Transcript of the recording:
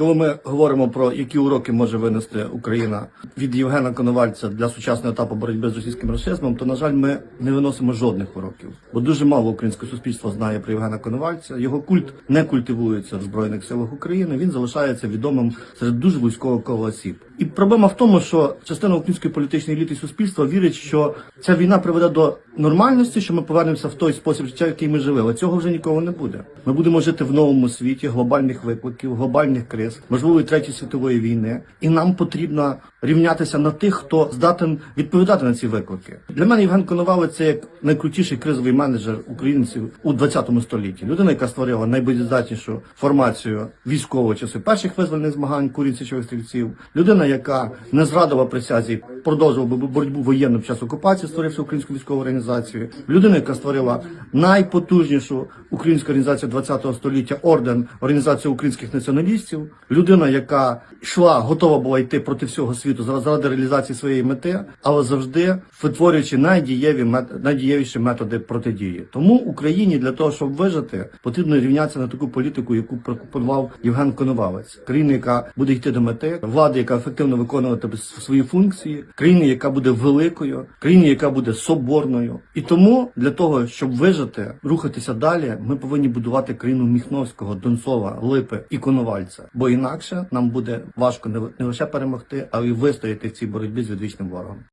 Коли ми говоримо про які уроки може винести Україна від Євгена Коновальця для сучасного етапу боротьби з російським расизмом, то на жаль, ми не виносимо жодних уроків, бо дуже мало українського суспільства знає про Євгена Коновальця. Його культ не культивується в збройних силах України. Він залишається відомим серед дуже вузького кола осіб. І проблема в тому, що частина української політичної еліти і суспільства вірить, що ця війна приведе до нормальності, що ми повернемося в той спосіб життя, який ми жили. Цього вже нікого не буде. Ми будемо жити в новому світі глобальних викликів, глобальних криз, можливо, і третьої світової війни. І нам потрібно рівнятися на тих, хто здатен відповідати на ці виклики. Для мене Євген Коновали це як найкрутіший кризовий менеджер українців у 20 столітті. Людина, яка створила найбоєздатнішу формацію військового часу перших визвольних змагань курінь січових стрільців. Людина, яка не зрадила присязі, продовжувала бо- боротьбу воєнну під час окупації, створивши українську військову організацію. Людина, яка створила найпотужнішу українську організацію 20 століття орден організацію українських націоналістів. Людина, яка йшла, готова була йти проти всього світу заради реалізації своєї мети, але завжди витворюючи найдієві найдієвіші методи протидії. Тому Україні для того, щоб вижити, потрібно рівнятися на таку політику, яку пропонував Євген Коновалець. Країна, яка буде йти до мети, влади, яка ефективно виконувати свої функції, країна, яка буде великою, країна, яка буде соборною. І тому для того, щоб вижити, рухатися далі, ми повинні будувати країну Міхновського, Донцова, Липи і Коновальця. Бо інакше нам буде важко не лише перемогти, а й вистояти в цій боротьбі з відвічним ворогом.